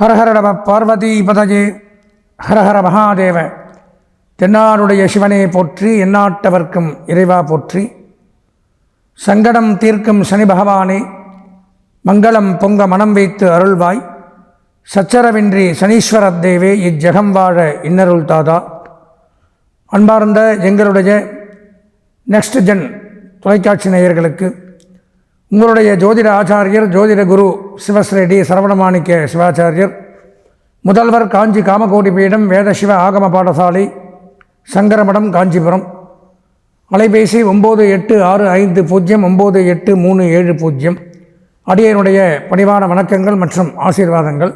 ஹரஹர நம பார்வதி பதஜே. ஹரஹர மகாதேவ. தென்னாருடைய சிவனே போற்றி எந்நாட்டவர்க்கும் இறைவா போற்றி. சங்கடம் தீர்க்கும் சனி பகவானே மங்களம் பொங்க மனம் வைத்து அருள்வாய். சச்சரவின்றி சனீஸ்வரத் தேவே இஜ்ஜகம் வாழ இன்னருள் தாதா. அன்பார்ந்த எங்களுடைய நெக்ஸ்ட் ஜென் தொலைக்காட்சி நேயர்களுக்கு உங்களுடைய ஜோதிட ஆச்சாரியர் ஜோதிட குரு சிவஸ்ரெடி சரவணமாணிக்க சிவாச்சாரியர் முதல்வர் காஞ்சி காமகோடி பீடம் வேத சிவ ஆகம பாடசாலை சங்கரமடம் காஞ்சிபுரம். அலைபேசி ஒம்பது எட்டு ஆறு ஐந்து பூஜ்ஜியம் ஒம்பது எட்டு மூணு ஏழு பூஜ்ஜியம் அடியனுடைய பணிவான வணக்கங்கள் மற்றும் ஆசீர்வாதங்கள்.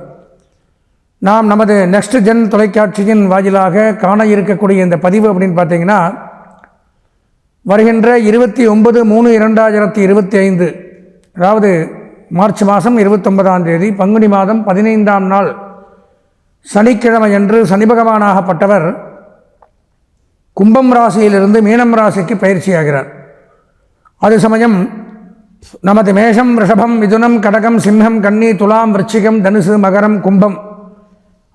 நாம் நமது நெக்ஸ்ட் ஜென் தொலைக்காட்சியின் வாயிலாக காண இருக்கக்கூடிய இந்த பதிவு அப்படின்னு பார்த்தீங்கன்னா வருகின்ற இருபத்தி ஒன்பது மூணு இரண்டாயிரத்தி இருபத்தி ஐந்து அதாவது மார்ச் மாதம் இருபத்தொன்பதாம் தேதி பங்குனி மாதம் பதினைந்தாம் நாள் சனிக்கிழமையன்று சனி பகவானாகப்பட்டவர் கும்பம் ராசியிலிருந்து மீனம் ராசிக்கு பயிற்சியாகிறார். அது சமயம் நமது மேஷம் ரிஷபம் மிதுனம் கடகம் சிம்ஹம் கன்னி துலாம் விருச்சிகம் தனுசு மகரம் கும்பம்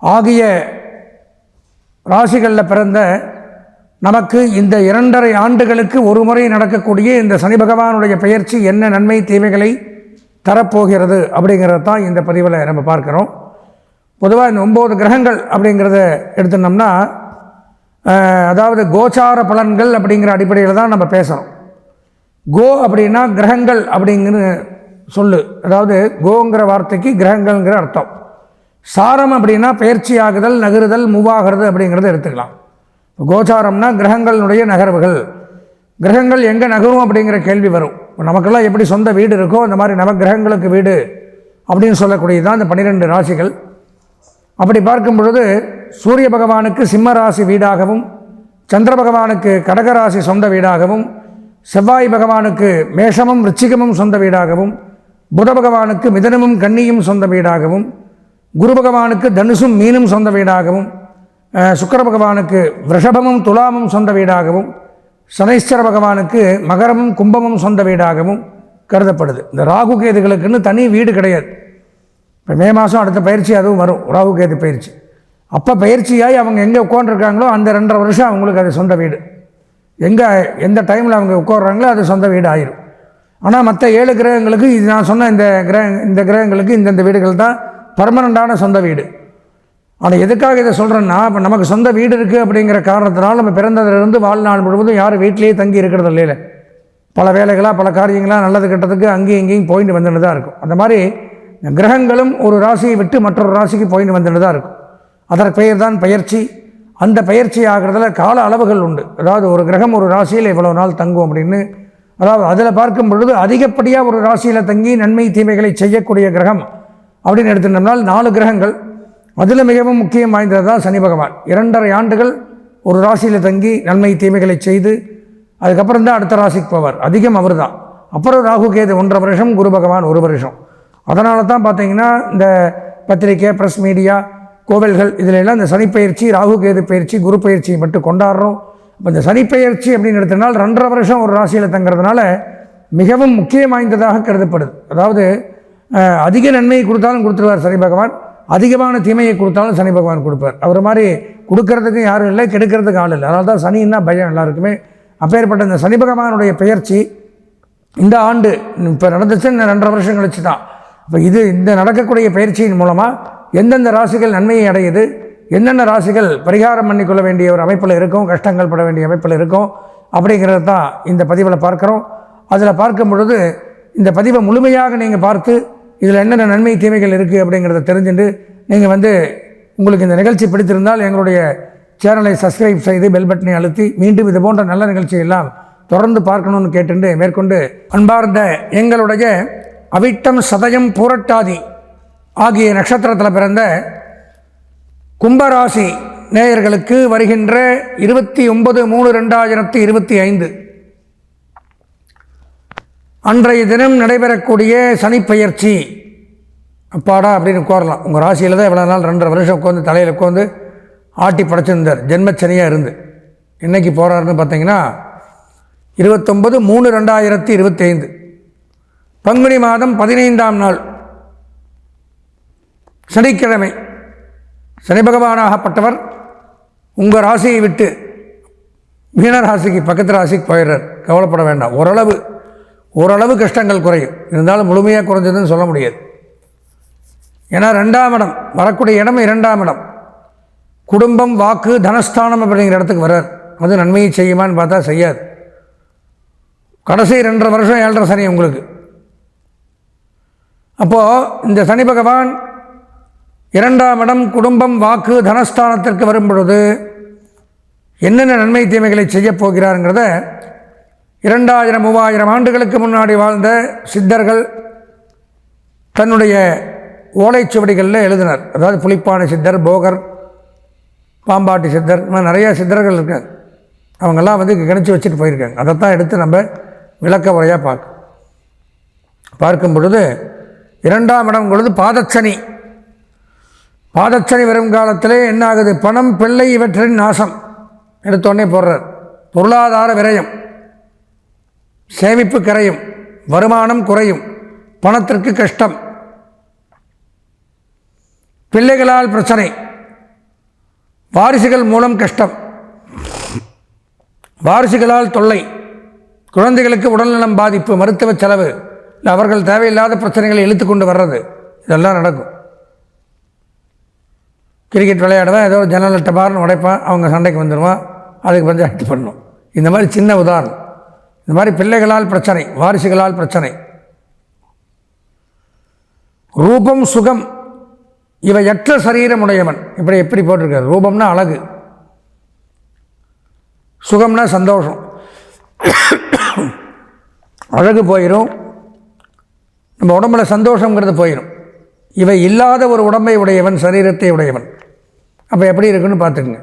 ஆகிய ராசிகளில் பிறந்த நமக்கு இந்த இரண்டரை ஆண்டுகளுக்கு ஒரு முறை நடக்கக்கூடிய இந்த சனி பகவானுடைய பெயர்ச்சி என்ன நன்மை தீமைகளை தரப்போகிறது அப்படிங்கிறத தான் இந்த பதிவில் நம்ம பார்க்குறோம். பொதுவாக இந்த ஒம்பது கிரகங்கள் அப்படிங்கிறத எடுத்துனோம்னா அதாவது கோச்சார பலன்கள் அப்படிங்கிற அடிப்படையில் தான் நம்ம பேசுகிறோம் கோ அப்படின்னா கிரகங்கள் அப்படிங்கிற சொல்லு. அதாவது கோங்கிற வார்த்தைக்கு கிரகங்கள்ங்கிற அர்த்தம். சாரம் அப்படின்னா பயிற்சி ஆகுதல் நகருதல் மூவாகிறது அப்படிங்கிறத எடுத்துக்கலாம். இப்போ கோச்சாரம்னா கிரகங்களுடைய நகர்வுகள். கிரகங்கள் எங்கே நகரும் அப்படிங்கிற கேள்வி வரும். இப்போ நமக்கெல்லாம் எப்படி சொந்த வீடு இருக்கோ அந்த மாதிரி நவக்கிரகங்களுக்கு வீடு அப்படின்னு சொல்லக்கூடியது தான் இந்த பன்னிரெண்டு ராசிகள். அப்படி பார்க்கும் பொழுது சூரிய பகவானுக்கு சிம்ம ராசி வீடாகவும் சந்திர பகவானுக்கு கடகராசி சொந்த வீடாகவும் செவ்வாய் பகவானுக்கு மேஷமும் ரிச்சிகமும் சொந்த வீடாகவும் புத பகவானுக்கு மிதனமும் கன்னியும் சொந்த வீடாகவும் குரு பகவானுக்கு தனுசும் மீனும் சொந்த வீடாகவும் சுக்கர பகவானுக்கு ரிஷபமும் துலாமும் சொந்த வீடாகவும் சனீஸ்வர பகவானுக்கு மகரமும் கும்பமும் சொந்த வீடாகவும் கருதப்படுது. இந்த ராகு கேதுகளுக்குன்னு தனி வீடு கிடையாது. இப்போ மே மாதம் அடுத்த பயிற்சி அதுவும் வரும் ராகு கேது பயிற்சி. அப்போ பயிற்சியாகி அவங்க எங்கே உட்காந்துருக்காங்களோ அந்த ரெண்டரை வருஷம் அவங்களுக்கு அது சொந்த வீடு. எங்கே எந்த டைமில் அவங்க உட்காடுறாங்களோ அது சொந்த வீடு ஆயிரும். ஆனால் மற்ற ஏழு கிரகங்களுக்கு இது நான் சொன்ன இந்த கிரக இந்த கிரகங்களுக்கு இந்தந்த வீடுகள் தான் பர்மனண்ட்டான சொந்த வீடு. ஆனால் எதுக்காக இதை சொல்கிறேன்னா இப்போ நமக்கு சொந்த வீடு இருக்குது அப்படிங்கிற காரணத்தினால் நம்ம பிறந்ததுலேருந்து வாழ்நாள் முழுவதும் யாரும் வீட்டிலேயே தங்கி இருக்கிறது இல்லையில. பல வேலைகளாக பல காரியங்களாக நல்லது கெட்டதுக்கு அங்கேயும் இங்கேயும் போயிட்டு வந்துட்டு தான் இருக்கும். அந்த மாதிரி கிரகங்களும் ஒரு ராசியை விட்டு மற்றொரு ராசிக்கு போயிட்டு வந்துட்டு தான் இருக்கும். அதற்கு பெயர் தான் பயிற்சி அந்த பயிற்சி ஆகிறதுல கால அளவுகள் உண்டு. அதாவது ஒரு கிரகம் ஒரு ராசியில் இவ்வளோ நாள் தங்கும் அப்படின்னு. அதாவது அதில் பார்க்கும் பொழுது அதிகப்படியாக ஒரு ராசியில் தங்கி நன்மை தீமைகளை செய்யக்கூடிய கிரகம் அப்படின்னு எடுத்துட்டோம்னால் நாலு கிரகங்கள். அதில் மிகவும் முக்கியம் வாய்ந்தது தான் சனி பகவான். இரண்டரை ஆண்டுகள் ஒரு ராசியில் தங்கி நன்மை தீமைகளை செய்து அதுக்கப்புறம் தான் அடுத்த ராசிக்கு போவார். அதிகம் அவர் தான் அப்புறம் ராகு கேது ஒன்றரை வருஷம் குரு பகவான் ஒரு வருஷம். அதனால தான் பார்த்தீங்கன்னா இந்த பத்திரிக்கை ப்ரெஸ் மீடியா கோவில்கள் இதில் எல்லாம் இந்த சனிப்பயிற்சி ராகு கேது பயிற்சி குரு பயிற்சியை மட்டும் கொண்டாடுறோம். இப்போ இந்த சனிப்பெயர்ச்சி அப்படின்னு எடுத்தனால் ரெண்டரை வருஷம் ஒரு ராசியில் தங்குறதுனால மிகவும் முக்கியம் வாய்ந்ததாக கருதப்படுது. அதாவது அதிக நன்மையை கொடுத்தாலும் கொடுத்துருவார் சனி பகவான். அதிகமான தீமையை கொடுத்தாலும் சனி பகவான் கொடுப்பார். அவர் மாதிரி கொடுக்கறதுக்கும் யாரும் இல்லை கெடுக்கிறதுக்கு ஆள் இல்லை. அதனால தான் சனின்னா பயம் எல்லாருக்குமே. அப்பேற்பட்ட இந்த சனி பகவானுடைய பெயர்ச்சி இந்த ஆண்டு இப்போ நடந்துச்சு இந்த ரெண்டரை வருஷம் கழிச்சு தான். இப்போ இது இந்த நடக்கக்கூடிய பயிற்சியின் மூலமாக எந்தெந்த ராசிகள் நன்மையை அடையுது என்னென்ன ராசிகள் பரிகாரம் பண்ணிக்கொள்ள வேண்டிய ஒரு அமைப்பில் இருக்கும் கஷ்டங்கள் பட வேண்டிய அமைப்பில் இருக்கும் அப்படிங்கிறது தான் இந்த பதிவில் பார்க்குறோம். அதில் பார்க்கும் பொழுது இந்த பதிவை முழுமையாக நீங்கள் பார்த்து இதில் என்னென்ன நன்மை தீமைகள் இருக்குது அப்படிங்கிறத தெரிஞ்சுட்டு நீங்கள் வந்து உங்களுக்கு இந்த நிகழ்ச்சி பிடித்திருந்தால் எங்களுடைய சேனலை சப்ஸ்கிரைப் செய்து பெல் பட்டனை அழுத்தி மீண்டும் இது போன்ற நல்ல நிகழ்ச்சியெல்லாம் தொடர்ந்து பார்க்கணும்னு கேட்டு மேற்கொண்டு அன்பார்ந்த எங்களுடைய அவிட்டம் சதயம் பூரட்டாதி ஆகிய நட்சத்திரத்தில் பிறந்த கும்பராசி நேயர்களுக்கு வருகின்ற இருபத்தி ஒன்பது மூணு ரெண்டாயிரத்தி இருபத்தி ஐந்து. அன்றைய தினம் நடைபெறக்கூடிய சனிப்பெயர்ச்சி. அப்பாடா அப்படின்னு கோரலாம் உங்கள் ராசியில் தான் இவ்வளோ நாள் ரெண்டரை வருஷம் உட்காந்து தலையில் உட்காந்து ஆட்டி படைச்சிருந்தார். ஜென்மச்சனியாக இருந்து. என்னைக்கு போகிறாருன்னு பார்த்தீங்கன்னா இருபத்தொம்பது மூணு ரெண்டாயிரத்தி இருபத்தைந்து. பங்குனி மாதம் பதினைந்தாம் நாள். சனிக்கிழமை. சனி பகவானாகப்பட்டவர் உங்கள் ராசியை விட்டு மீன ராசிக்கு பக்கத்து ராசிக்கு போயிடுறார். கவலைப்பட வேண்டாம். ஓரளவு ஓரளவு கஷ்டங்கள் குறையும். இருந்தாலும் முழுமையாக குறைஞ்சதுன்னு சொல்ல முடியாது. ஏன்னா ரெண்டாம் இடம் வரக்கூடிய இடம் இரண்டாம் இடம். குடும்பம் வாக்கு தனஸ்தானம் அப்படிங்கிற இடத்துக்கு வர்றார். அது நன்மையை செய்யுமான்னு பார்த்தா செய்யாது. கடைசி ரெண்டரை வருஷம் ஏழரை சனி உங்களுக்கு. அப்போது இந்த சனி பகவான் இரண்டாம் இடம் குடும்பம் வாக்கு தனஸ்தானத்திற்கு வரும் பொழுது என்னென்ன நன்மை தீமைகளை செய்யப் போகிறாருங்கிறத இரண்டாயிரம் மூவாயிரம் ஆண்டுகளுக்கு முன்னாடி வாழ்ந்த சித்தர்கள் தன்னுடைய ஓலைச்சுவடிகளில் எழுதினார். அதாவது புலிப்பானை சித்தர் போகர் பாம்பாட்டி சித்தர் இந்த மாதிரி நிறையா சித்தர்கள் இருக்காங்க. அவங்கெல்லாம் வந்து கணிச்சு வச்சுட்டு போயிருக்காங்க. அதைத்தான் எடுத்து நம்ம விளக்க உரையாக பார்க்க பார்க்கும் பொழுது இரண்டாம் இடம் பொழுது பாதச்சனி. பாதச்சனி வரும் காலத்திலே என்ன ஆகுது பணம் பிள்ளை இவற்றின் நாசம். எடுத்தோடனே போடுறார். பொருளாதார விரயம். சேமிப்பு கரையும் வருமானம் குறையும் பணத்திற்கு கஷ்டம். பிள்ளைகளால் பிரச்சனை. வாரிசுகள் மூலம் கஷ்டம். வாரிசுகளால் தொல்லை. குழந்தைகளுக்கு உடல்நலம் பாதிப்பு மருத்துவ செலவு. இல்லை அவர்கள் தேவையில்லாத பிரச்சனைகளை இழுத்து கொண்டு வர்றது. இதெல்லாம் நடக்கும். கிரிக்கெட் விளையாடுவேன் ஏதோ ஜன்னல் டபார்னு உடைப்பான் அவங்க சண்டைக்கு வந்துடுவான் அதுக்கு பஞ்சாயத்து பண்ணணும் இந்த மாதிரி சின்ன உதாரணம். இந்த மாதிரி பிள்ளைகளால் பிரச்சனை வாரிசுகளால் பிரச்சனை. ரூபம் சுகம் இவையற்ற சரீரம் உடையவன். இப்படி எப்படி போட்டிருக்காரு? ரூபம்னா அழகு. சுகம்னா சந்தோஷம். அழகு போயிடும் நம்ம உடம்புல சந்தோஷங்கிறது போயிடும் இவை இல்லாத ஒரு உடம்பை உடையவன் சரீரத்தை உடையவன். அப்போ எப்படி இருக்குன்னு பார்த்துக்குங்க.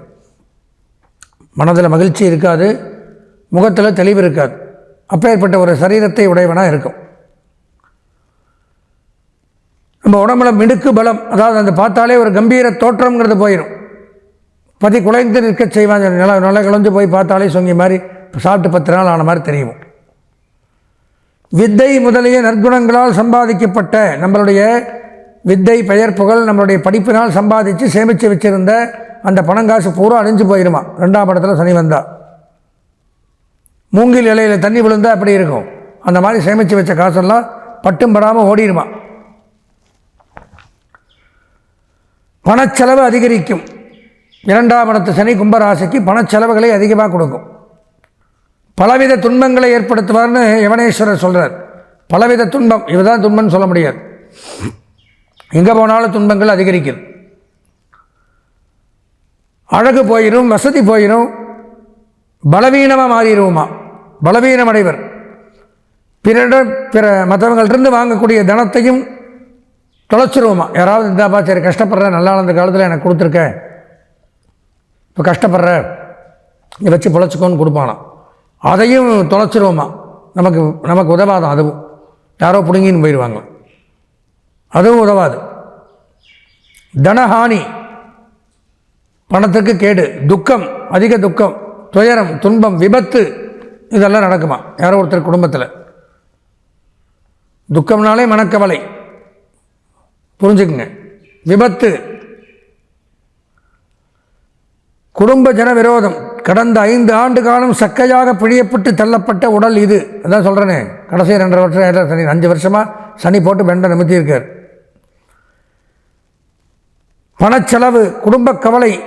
மனதில் மகிழ்ச்சி இருக்காது. முகத்தில் தெளிவு இருக்காது. அப்பேற்பட்ட ஒரு சரீரத்தை உடையவனாக இருக்கும். நம்ம உடம்புல மிடுக்கு பலம் அதாவது அந்த பார்த்தாலே ஒரு கம்பீர தோற்றம்ங்கிறது போயிடும் பதி குலைந்து நிற்க செய்வான் நில நில குழஞ்சு போய் பார்த்தாலே சொங்கி மாதிரி சாப்பிட்டு பத்து நாள் ஆன மாதிரி தெரியும். வித்தை முதலிய நற்குணங்களால் சம்பாதிக்கப்பட்ட நம்மளுடைய வித்தை பெயர் புகழ் நம்மளுடைய படிப்பினால் சம்பாதித்து சேமித்து வச்சுருந்த அந்த பணங்காசு பூரா அழிஞ்சு போயிடுமா ரெண்டாம் படத்தில் சனி வந்தால் மூங்கில் இலையில் தண்ணி விழுந்தால் அப்படி இருக்கும்? அந்த மாதிரி சேமித்து வச்ச காசெல்லாம் பட்டும் படாமல் ஓடிடுமா? பணச்செலவு அதிகரிக்கும். இரண்டாம் இடத்து சனி கும்பராசிக்கு பணச்செலவுகளை அதிகமாக கொடுக்கும். பலவித துன்பங்களை ஏற்படுத்துவார்னு யவனேஸ்வரர் சொல்கிறார் பலவித துன்பம் இதுதான் துன்பம்னு சொல்ல முடியாது. எங்கே போனாலும் துன்பங்கள் அதிகரிக்கும். அழகு போயிடும் வசதி போயிடும் பலவீனமாக மாறிடுவோமா? பலவீனமடைவர். பிறரிடம் பிற மற்றவங்கள்டிருந்து வாங்கக்கூடிய தனத்தையும் தொலைச்சிருவோமா? யாராவது இந்தாப்பா சரி கஷ்டப்படுறேன் நல்லா அந்த காலத்தில் எனக்கு கொடுத்துருக்க. இப்போ கஷ்டப்படுற இதை வச்சு பொழைச்சிக்கோன்னு கொடுப்பானாம். அதையும் தொலைச்சிருவோமா? நமக்கு நமக்கு உதவாதான் அதுவும்? யாரோ பிடுங்கின்னு போயிடுவாங்க அதுவும் உதவாது. தனஹானி பணத்துக்கு கேடு துக்கம் அதிக துக்கம் துயரம் துன்பம் விபத்து இதெல்லாம் நடக்குமா? யாரோ ஒருத்தர் குடும்பத்தில். துக்கம்னாலே மனக்கவலை. புரிஞ்சுக்குங்க. விபத்து. குடும்ப ஜன விரோதம். கடந்த ஐந்து ஆண்டு காலம் சக்கையாக பிழியப்பட்டு தள்ளப்பட்ட உடல் இது. அதான் சொல்கிறேனே கடைசி ரெண்டரை வருஷம் சனி அஞ்சு வருஷமாக சனி போட்டு பெண்டை நிமித்தி இருக்கார் பணச்செலவு குடும்ப கவலை.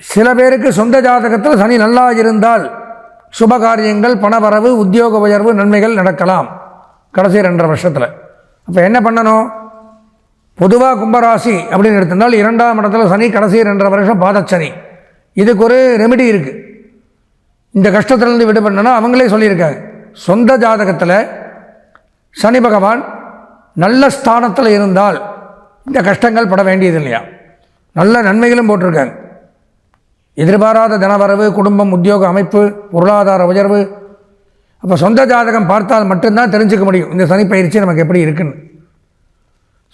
சில பேருக்கு சொந்த ஜாதகத்தில் சனி நல்லா இருந்தால் சுபகாரியங்கள் பணவரவு உத்தியோக உயர்வு நன்மைகள் நடக்கலாம். கடைசி ரெண்டரை வருஷத்தில். அப்போ என்ன பண்ணணும்? பொதுவாக கும்பராசி அப்படின்னு எடுத்திருந்தால் இரண்டாம் இடத்துல சனி கடைசி ரெண்டரை வருஷம் பாதச்சனி. இதுக்கு ஒரு ரெமெடி இருக்குது இந்த கஷ்டத்திலேருந்து விடுபடணும்னா அவங்களே சொல்லியிருக்காங்க. சொந்த ஜாதகத்தில் சனி பகவான் நல்ல ஸ்தானத்தில் இருந்தால் இந்த கஷ்டங்கள் பட வேண்டியது இல்லையா நல்ல நன்மைகளும் போட்டிருக்காங்க. எதிர்பாராத தனவரவு குடும்பம் உத்தியோக அமைப்பு பொருளாதார உயர்வு. அப்போ சொந்த ஜாதகம் பார்த்தால் மட்டும்தான் தெரிஞ்சுக்க முடியும். இந்த சனி பயிற்சி நமக்கு எப்படி இருக்குன்னு.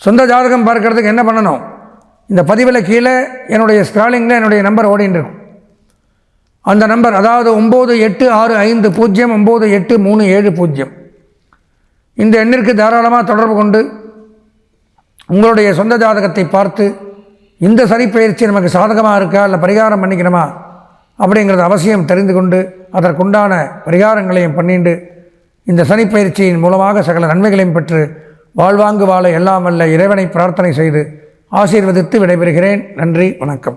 சொந்த ஜாதகம் பார்க்கறதுக்கு என்ன பண்ணணும்? இந்த பதிவில் கீழே என்னுடைய ஸ்க்ராலிங்கில் என்னுடைய நம்பர் ஓடின்னு இருக்கும். அந்த நம்பர் அதாவது ஒம்பது எட்டு ஆறு ஐந்து பூஜ்ஜியம் ஒம்பது எட்டு மூணு ஏழு பூஜ்ஜியம். இந்த எண்ணிற்கு தாராளமாக தொடர்பு கொண்டு உங்களுடைய சொந்த ஜாதகத்தை பார்த்து இந்த சனி பயிற்சி நமக்கு சாதகமாக இருக்கா? இல்லை பரிகாரம் பண்ணிக்கணுமா? அப்படிங்கிறது அவசியம் தெரிந்து கொண்டு அதற்குண்டான பரிகாரங்களையும் பண்ணிண்டு இந்த சனி பயிற்சியின் மூலமாக சகல நன்மைகளையும் பெற்று வாழ்வாங்கு வாழ எல்லாம் வல்ல இறைவனை பிரார்த்தனை செய்து ஆசீர்வதித்து விடைபெறுகிறேன். நன்றி வணக்கம்.